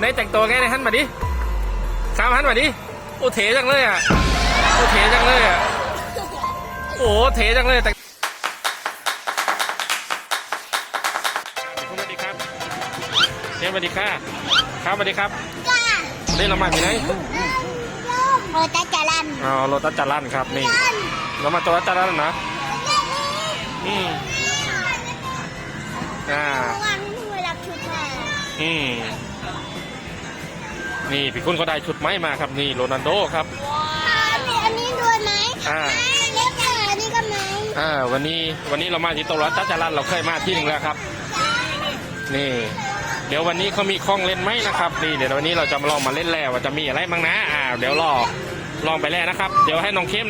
ในแต่งตัวไงในหันมาดิข้ามหันมาดิโอ้เทจังเลยอะโอ้เทจังเลยอะโอ้เทจังเลยแต่งสวัสดีครับเรียนสวัสดีค่ะครับสวัสดีครับจ้าเล่นละหมาดที่ไหนโอตาจารันอ๋อโรตัสจารันครับนี่เรามาตัวจารันนะอืมอ่าวันเวลาชุดมาอืม นี่พี่คุณก็ได้ชุดไม้มาครับนี่โรนัลโดครับมีอันนี้ด้วยไหมอ่าเล็กกว่าอันนี้ก็ไหมอ่าวันนี้วันนี้เรามาที่โตรัสจารันเราเคยมาที่หนึ่งแล้วครับ นี่ เดี๋ยววันนี้เขามีคล้องเล่นไหมนะครับนี่เดี๋ยววันนี้เราจะมาลองมาเล่นแล้วว่าจะมีอะไรบ้างนะอ่าเดี๋ยวรอลองไปแล่นะครับ เดี๋ยวให้น้องเข้ม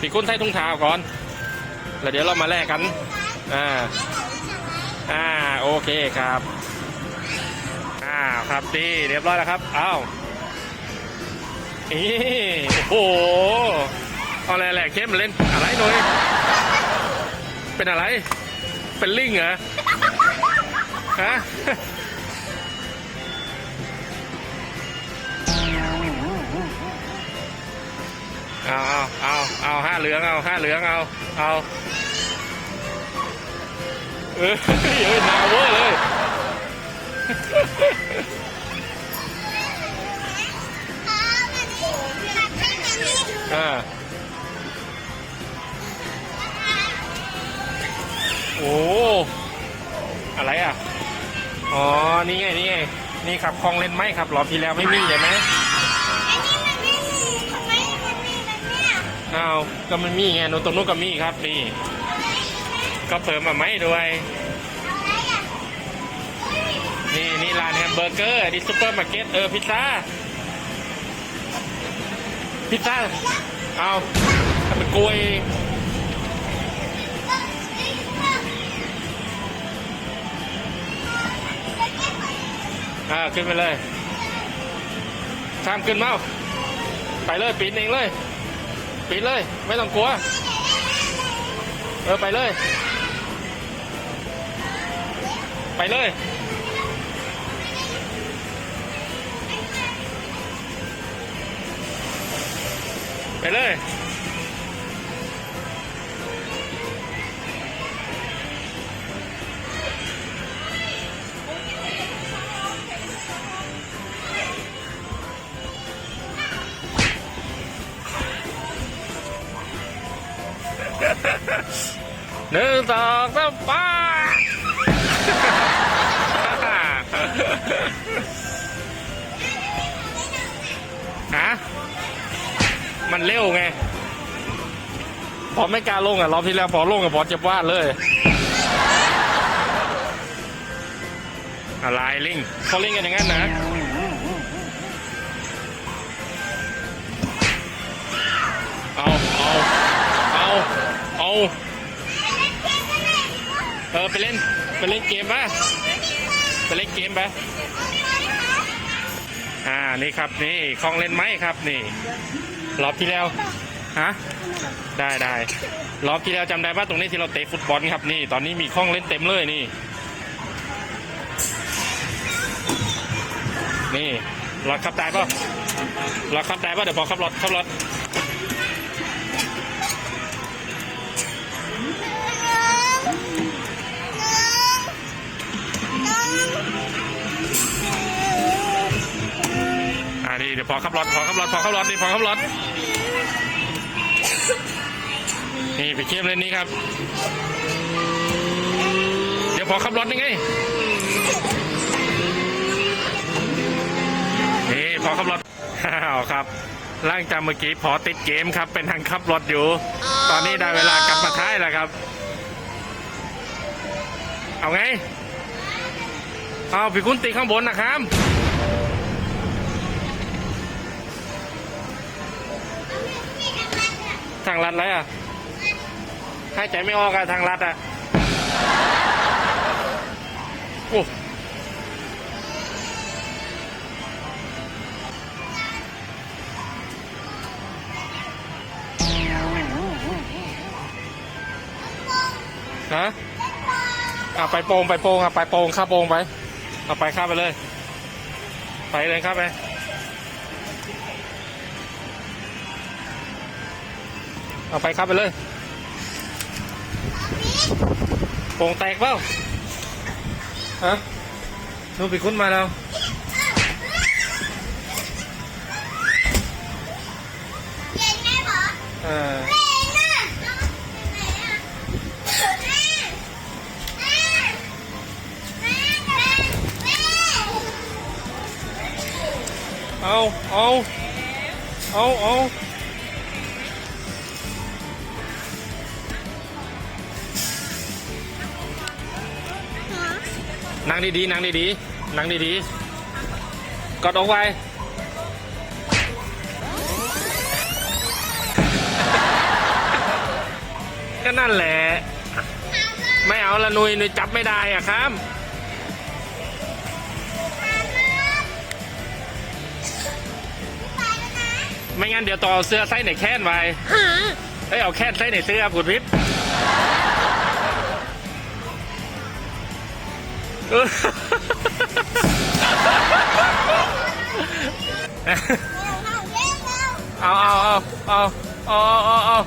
พี่คุณใส่ถุงเท้าก่อน แล้วเดี๋ยวเรามาแลกกันอ่าอ่าโอเคครับ อ่าครับดีเรียบร้อยแล้วครับอ้าว นี่โอ้โหเอาอะไรแหละเข้มเล่นอะไรหน่อยเป็นอะไร เป็นลิงเหรอฮะเอาเอาเอาเอาห้าเหลืองเอาห้าเหลืองเอาเอาเออเฮ้ยหนาวเวอร์เลย อ่าโอ้อะไรอะ อ๋อ นี่ไง นี่ไง นี่ครับคลองเล่นไหมครับรอบที่แล้วไม่มีใช่ไหมอันนี้มันไม่มีทำไมมันมีแบบเนี้ยอ้าว ก็มันมีไงโนนตรงนู้นก็มีครับนี่ ก็เพิ่มมาไหมด้วยอะไรอะนี่นี่ร้านแฮมเบอร์เกอร์นี่ซุปเปอร์มาร์เก็ตเออพิซซ่า พิซซ่าเอาทำเป็นกล้วยอ่าขึ้นไปเลยข้ามขึ้นเมาไปเลยปีนเองเลยปีนเลย ไม่ต้องกลัว เออไปเลย ไปเลย ไปเลยหนึ่งสองสามป้า มันเร็วไง พอไม่กล้าลงอะรอบที่แล้วพอลงอะพอเจ็บวาดเลย อะไรลิงเขาเล่นกันอย่างนั้นนะเอาเอาเอาเอาเออไปเล่นไปเล่นเกมปะไปเล่นเกมปะอ่า นี่ครับ นี่คลองเล่นไหมครับ นี่ รอบที่แล้วฮะได้ได้รอบที่แล้วจำได้ป่ะตรงนี้ที่เราเตะฟุตบอลครับนี่ ตอนนี้มีคล้องเล่นเต็มเลยนี่ นี่รถขับได้ป่ะรถขับได้ป่ะเดี๋ยวพอขับรถขับรถ เดี๋ยวพอขับรถพอขับรถพอขับรถนี่พอขับรถนี่ไปเข้มเล่นนี้ครับ เดี๋ยวพอขับรถนี่ไงนี่พอขับรถอ้าวครับร่างจากเมื่อกี้พอติดเกมครับ เป็นทางขับรถอยู่ ตอนนี้ได้เวลากลับมาท้ายแล้วครับ เอาไง เอาพี่คุณตีข้างบนนะครับ ทางลัดอะไรอะให้ใจไม่ออกอะทางลัดอะโอ้ฮะอะไปโป่งไปโป่งอะไปโป่งข้าโป่งไป เอาไปข้าไปเลย ไปเลยครับไป เอาไปครับไปเลยโป่งแตกเปล่าฮะนูปีคุ้นมาแล้วเออเอาเอาเอาเอา นั่งดีๆ นั่งดีๆ นั่งดีๆ กดเอาไว้ ก็นั่นแหละ ไม่เอาละนุยนุยจับไม่ได้อะครับไปแล้วนะไม่งั้นเดี๋ยวต่อเอาเสื้อไส้ในแค้นไว้ เอ้ยเอาแค้นไส้ในเสื้อผุดพิษเออเร็วเข้ เอาเอาเอาเอาเอาเอาเอา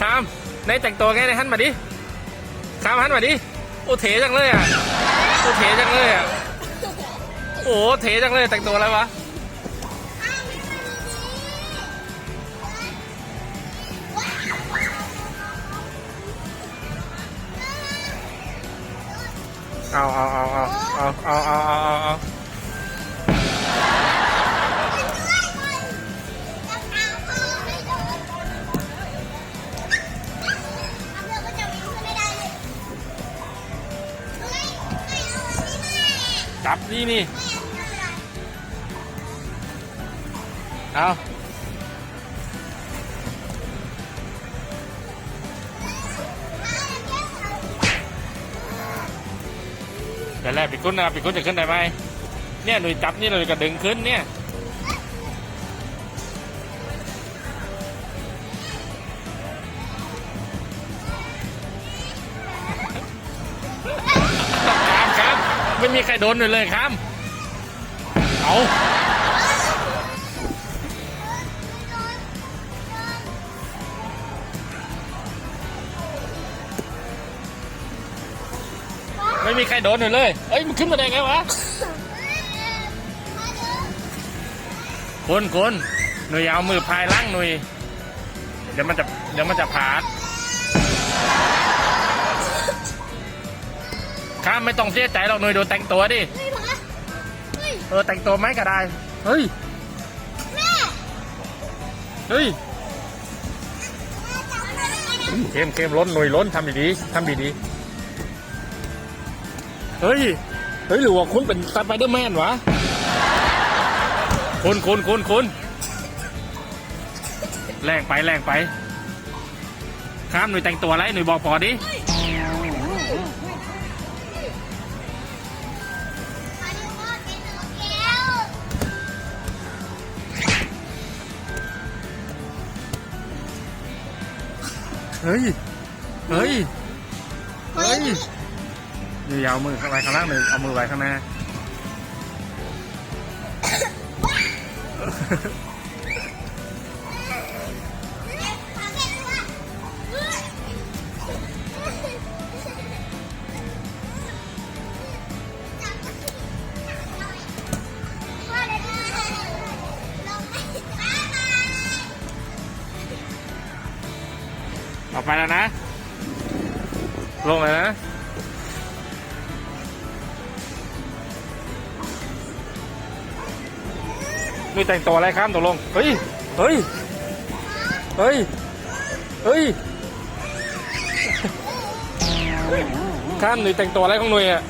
คามในแต่งตัวไงในหันมาดิคามหันมาดิโอ้เถจังเลยอะโอ้เถจังเลยอะโอ้เถจังเลยแต่งตัวอะไรวะ เอาเอาเอาเอาเอาเอาเอาเอาเอาเอาจับเอาพ่อไม่โดนเอาเพื่อนก็จะวิ่งขึ้นไม่ได้เลยเฮ้ยไม่เอา แต่แรกปีกุ้นนะปีกุ้นจะขึ้นได้ไหมเนี่ยหนุ่ยจับนี่หนุ่ยก็ดึงขึ้นเนี่ยครับครับไม่มีใครโดนเลยเลยครับเอา ม่มีใครโดนเลยเลย เอ้ยมันขึ้นมาได้ไงวะคนคนหนุ่ยเอามือพายล่างหนุ่ยเดี๋ยวมันจะเดี๋ยวมันจะผาดข้ามไม่ต้องเสียใจหรอกหนุ่ยดูแต่งตัวดิเฮ้ยหมาเฮ้ยเออแต่งตัวไหมก็ได้เฮ้ยแม่เฮ้ยจับมันได้ไหมเข้มเข้มล้นหน่วยล้นทำดีๆทำดีๆ เฮ้ย เฮ้ยหรือว่าคุณเป็นสไปเดอร์แมนวะคุณคุณคุณคุณแรงไปแรงไป ข้ามหน่วยแต่งตัวไรหน่วยบอกพอดิเป็นหนูแก้วเฮ้ย เฮ้ย ยืยาวมือข้ไปข้างล่างหนึ่งเอามือไว้ข้างหน้าออกไปแล้วนะ ลงเลยนะ นี่แต่งตัวอะไรครับตกลง เฮ้ย เฮ้ย เฮ้ย เฮ้ยข้ามหนุ่ยแต่งตัวอะไรของหนุ่ยอะ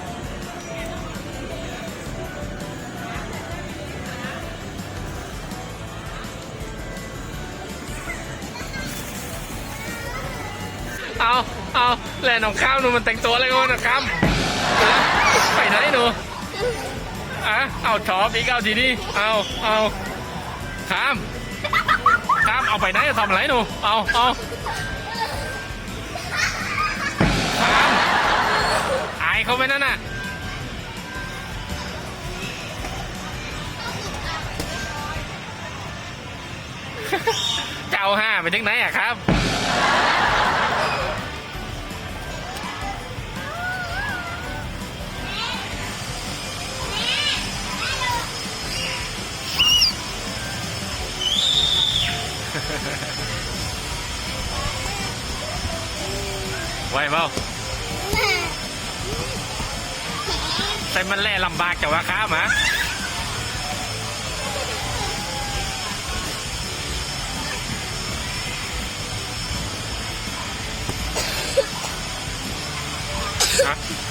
เอาเอาแหล่น้องข้ามหนูมันแต่งตัวอะไรกันนะครับไปไหนหนู อะเอาชอบอีกเอาทีนี้เอาเอาข้ามข้ามเอาไปไหนจะทำอะไรหนูเอาเอาข้ามอายเขาไปนั่นน่ะเจ้าห้าไปถึงไหนอะครับ ไหวเปล่าใส่มันแล่ลำบากจังวะครับหมาฮะ